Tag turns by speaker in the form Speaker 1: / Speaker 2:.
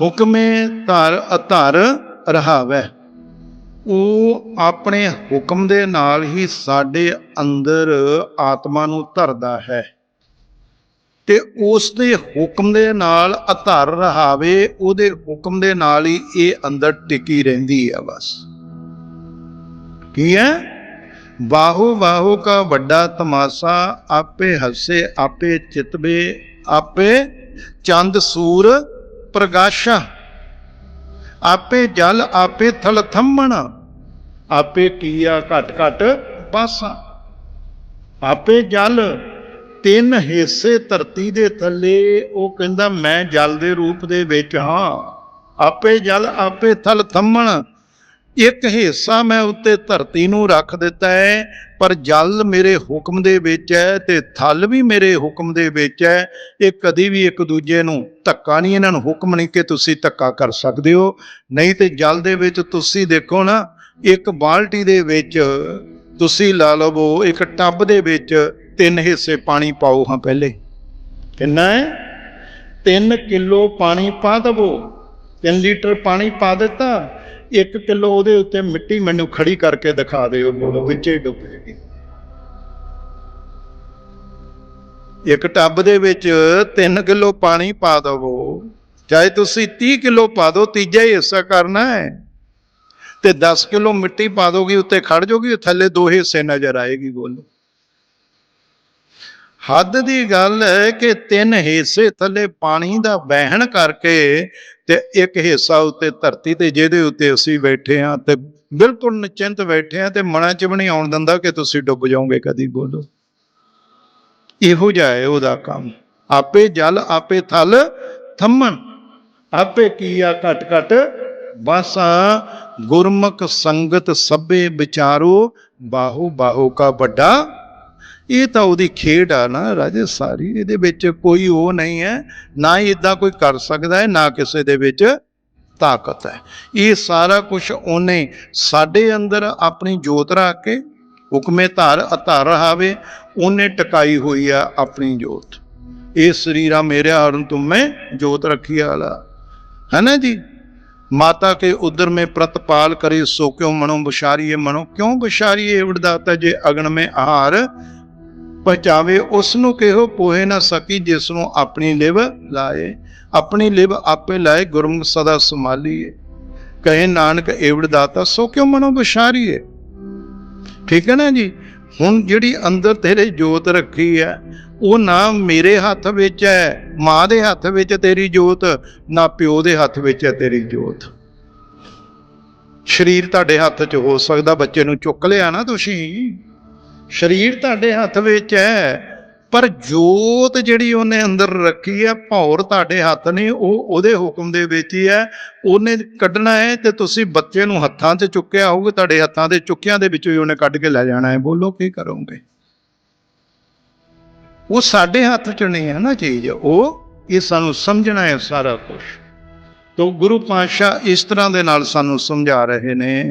Speaker 1: ਹੁਕਮੇ ਧਰ ਅਧਰ ਰਹਾਵੈ। ਉਹ ਆਪਣੇ ਹੁਕਮ ਦੇ ਨਾਲ ਹੀ ਸਾਡੇ ਅੰਦਰ ਆਤਮਾ ਨੂੰ ਧਰਦਾ ਹੈ। ਤੇ ਉਸ ਦੇ ਹੁਕਮ ਦੇ ਨਾਲ ਅਧਰ ਰਹਾਵੇ, ਉਹਦੇ ਹੁਕਮ ਦੇ ਨਾਲ ਹੀ ਇਹ ਅੰਦਰ ਟਿਕੀ ਰਹਿੰਦੀ ਹੈ ਬਸ। ਕੀ ਹੈ? ਬਾਹੂ ਬਾਹੂ ਕਾ ਵੱਡਾ ਤਮਾਸ਼ਾ, ਆਪੇ ਹੱਸੇ, ਆਪੇ ਚਿਤਵੇ, ਆਪੇ ਚੰਦ ਸੂਰ ਪ੍ਰਗਾਸ਼ਾ। ਆਪੇ ਜਲ, ਆਪੇ ਥਲ ਥੰਮਣ। ਆਪੇ ਕੀਆ ਘਟ ਘਟ ਪਾਸਾ ਆਪੇ ਜਲ, ਤਿੰਨ ਹਿੱਸੇ ਧਰਤੀ ਦੇ ਥੱਲੇ। ਉਹ ਕਹਿੰਦਾ, ਮੈਂ ਜਲ ਦੇ ਰੂਪ ਦੇ ਵਿੱਚ ਹਾਂ। ਆਪੇ ਜਲ, ਆਪੇ ਥਲ ਥੰਮਣ। ਇੱਕ ਹਿੱਸਾ ਮੈਂ ਉੱਤੇ ਧਰਤੀ ਨੂੰ ਰੱਖ ਦਿੱਤਾ ਹੈ, ਪਰ ਜਲ ਮੇਰੇ ਹੁਕਮ ਦੇ ਵਿੱਚ ਹੈ ਤੇ ਥਲ ਵੀ ਮੇਰੇ ਹੁਕਮ ਦੇ ਵਿੱਚ ਹੈ। ਇਹ ਕਦੀ ਵੀ ਇੱਕ ਦੂਜੇ ਨੂੰ ਧੱਕਾ ਨਹੀਂ, ਇਹਨਾਂ ਨੂੰ ਹੁਕਮ ਨਹੀਂ ਕਿ ਤੁਸੀਂ ਧੱਕਾ ਕਰ ਸਕਦੇ ਹੋ। ਨਹੀਂ ਤੇ ਜਲ ਦੇ ਵਿੱਚ ਤੁਸੀਂ ਦੇਖੋ ਨਾ, ਇੱਕ ਬਾਲਟੀ ਦੇ ਵਿੱਚ ਤੁਸੀਂ ਲਾ ਲਵੋ ਇੱਕ ਟੱਬ ਦੇ ਵਿੱਚ ਤਿੰਨ ਹਿੱਸੇ ਪਾਣੀ ਪਾਓ ਹਾਂ ਪਹਿਲੇ। ਕਿੰਨਾ ਹੈ? 3 ਕਿਲੋ ਪਾਣੀ ਪਾ ਦਵੋ। 3 ਲੀਟਰ ਪਾਣੀ ਪਾ ਦਿੱਤਾ। 1 ਕਿਲੋ ਉਹਦੇ ਉੱਤੇ ਮਿੱਟੀ ਮੈਨੂੰ ਖੜੀ ਕਰਕੇ ਦਿਖਾ ਦਿਓ ਵਿੱਚੇ ਡੁੱਬੇਗੀ। ਇੱਕ ਟੱਬ ਦੇ ਵਿੱਚ 3 ਕਿਲੋ ਪਾਣੀ ਪਾ ਦਵੋ। ਚਾਹੇ ਤੁਸੀਂ 30 ਕਿਲੋ ਪਾ ਦਿਓ ਤੀਜਾ ਹੀ ਹਿੱਸਾ ਕਰਨਾ ਹੈ। ਤੇ 10 ਕਿਲੋ ਮਿੱਟੀ ਪਾ ਦੋਗੀ, ਉੱਤੇ ਖੜ ਜੋਗੀ, ਥੱਲੇ ਦੋ ਹਿੱਸੇ ਨਜ਼ਰ ਆਏਗੀ ਬੋਲੋ ਹੱਦ ਦੀ ਗੱਲ ਹੈ ਕਿ ਤਿੰਨ ਹਿੱਸੇ ਥੱਲੇ ਪਾਣੀ ਦਾ ਵਹਿਣ ਕਰਕੇ ਤੇ ਇੱਕ ਹਿੱਸਾ ਉੱਤੇ ਧਰਤੀ ਤੇ ਜਿਹਦੇ ਉੱਤੇ ਅਸੀਂ ਬੈਠੇ ਹਾਂ ਤੇ ਬਿਲਕੁਲ ਨਿਚਿੰਤ ਬੈਠੇ ਹਾਂ ਤੇ ਮਨਾਂ 'ਚ ਵੀ ਨਹੀਂ ਆਉਣ ਦਿੰਦਾ ਕਿ ਤੁਸੀਂ ਡੁੱਬ ਜਾਓਗੇ, ਕਦੀ ਬੋਲੋ। ਇਹੋ ਜਿਹਾ ਹੈ ਉਹਦਾ ਕੰਮ। ਆਪੇ ਜਲ, ਆਪੇ ਥਲ ਥੰਮਣ। ਆਪੇ ਕੀਆ ਘਟ ਘਟ? ਬਾਸਾ ਗੁਰਮੁਖ ਸੰਗਤ ਸਭੇ ਵਿਚਾਰੋ ਬਾਹੂ ਬਾਹੂ ਕਾ ਵੱਡਾ ਇਹ ਤਾਂ ਉਹਦੀ ਖੇਡ ਆ ਨਾ ਰਾਜੇ, ਸਾਰੀ ਇਹਦੇ ਵਿੱਚ ਕੋਈ ਉਹ ਨਹੀਂ ਹੈ, ਨਾ ਹੀ ਇਦਾਂ ਕੋਈ ਕਰ ਸਕਦਾ ਹੈ, ਨਾ ਕਿਸੇ ਦੇ ਵਿੱਚ ਤਾਕਤ ਹੈ। ਇਹ ਸਾਰਾ ਕੁਝ ਉਹਨੇ ਸਾਡੇ ਅੰਦਰ ਆਪਣੀ ਜੋਤ ਰੱਖ ਕੇ, ਹੁਕਮੇ ਧਾਰ ਅਧਾਰ ਹਾਵੇ ਉਹਨੇ ਟਿਕਾਈ ਹੋਈ ਆ ਆਪਣੀ ਜੋਤ। ਇਹ ਸਰੀਰਾ ਮੇਰੇ ਹਰਨ ਤੁਮੇ ਜੋਤ ਰੱਖੀ ਵਾਲਾ ਹੈ ਨਾ ਜੀ? ਮਾਤਾ ਕੇ ਉਦਰ में ਪ੍ਰਤਪਾਲ ਕਰੇ, ਸੋ ਕਿਉ ਮਨੋ ਬੁਸ਼ਾਰੀਏ, ਮਨੋ ਕਿਉਂ ਬੁਸ਼ਾਰੀਏ ਉਡਦਾਤਾ ਜੇ ਅਗਨ में ਆਹਾਰ ਪਹੁੰਚਾਵੇ ਉਸ ਨੂੰ ਕਿਹੋ ਪੋਹੇ ਨਾ ਸਕੀ ਜਿਸ ਨੂੰ ਆਪਣੀ ਲਿਵ ਲਾਏ। ਆਪਣੀ ਲਿਵ ਆਪੇ ਲਾਏ, ਗੁਰਮੁਖ ਸਦਾ ਸੰਭਾਲੀਏ। ਕਹੇ ਨਾਨਕ ਏਵੜ ਦਾਤਾ, ਸੋ ਕਿਉ ਮਨੋ ਬੁਸ਼ਾਰੀਏ? ਠੀਕ ਹੈ ਨਾ ਜੀ? ਹੁਣ ਜਿਹੜੀ ਅੰਦਰ ਤੇਰੇ ਜੋਤ ਰੱਖੀ ਹੈ, ਉਹ ਨਾ ਮੇਰੇ ਹੱਥ ਵਿੱਚ ਹੈ, ਮਾਂ ਦੇ ਹੱਥ ਵਿੱਚ ਤੇਰੀ ਜੋਤ, ਨਾ ਪਿਓ ਦੇ ਹੱਥ ਵਿੱਚ ਹੈ ਤੇਰੀ ਜੋਤ। ਸਰੀਰ ਤੁਹਾਡੇ ਹੱਥ 'ਚ ਹੋ ਸਕਦਾ, ਬੱਚੇ ਨੂੰ ਚੁੱਕ ਲਿਆ ਨਾ ਤੁਸੀਂ। ਸਰੀਰ ਤੁਹਾਡੇ ਹੱਥ ਵਿੱਚ ਹੈ, ਪਰ ਜੋਤ ਜਿਹੜੀ ਉਹਨੇ ਅੰਦਰ ਰੱਖੀ ਹੈ, ਭੌਰ ਤੁਹਾਡੇ ਹੱਥ ਨੇ, ਉਹ ਉਹਦੇ ਹੁਕਮ ਦੇ ਵਿੱਚ ਹੀ ਹੈ। ਉਹਨੇ ਕੱਢਣਾ ਹੈ ਤੇ ਤੁਸੀਂ ਬੱਚੇ ਨੂੰ ਹੱਥਾਂ 'ਚ ਚੁੱਕਿਆ ਹੋਊਗਾ, ਤੁਹਾਡੇ ਹੱਥਾਂ ਦੇ ਚੁੱਕਿਆਂ ਦੇ ਵਿੱਚੋਂ ਹੀ ਉਹਨੇ ਕੱਢ ਕੇ ਲੈ ਜਾਣਾ ਹੈ। ਬੋਲੋ, ਕੀ ਕਰੋਗੇ? ਉਹ ਸਾਡੇ ਹੱਥ 'ਚ ਨਹੀਂ ਹੈ ਨਾ ਚੀਜ਼, ਉਹ ਇਹ ਸਾਨੂੰ ਸਮਝਣਾ ਹੈ ਸਾਰਾ ਕੁਝ ਤੋਂ ਗੁਰੂ ਪਾਤਸ਼ਾਹ ਇਸ ਤਰ੍ਹਾਂ ਦੇ ਨਾਲ ਸਾਨੂੰ ਸਮਝਾ ਰਹੇ ਨੇ।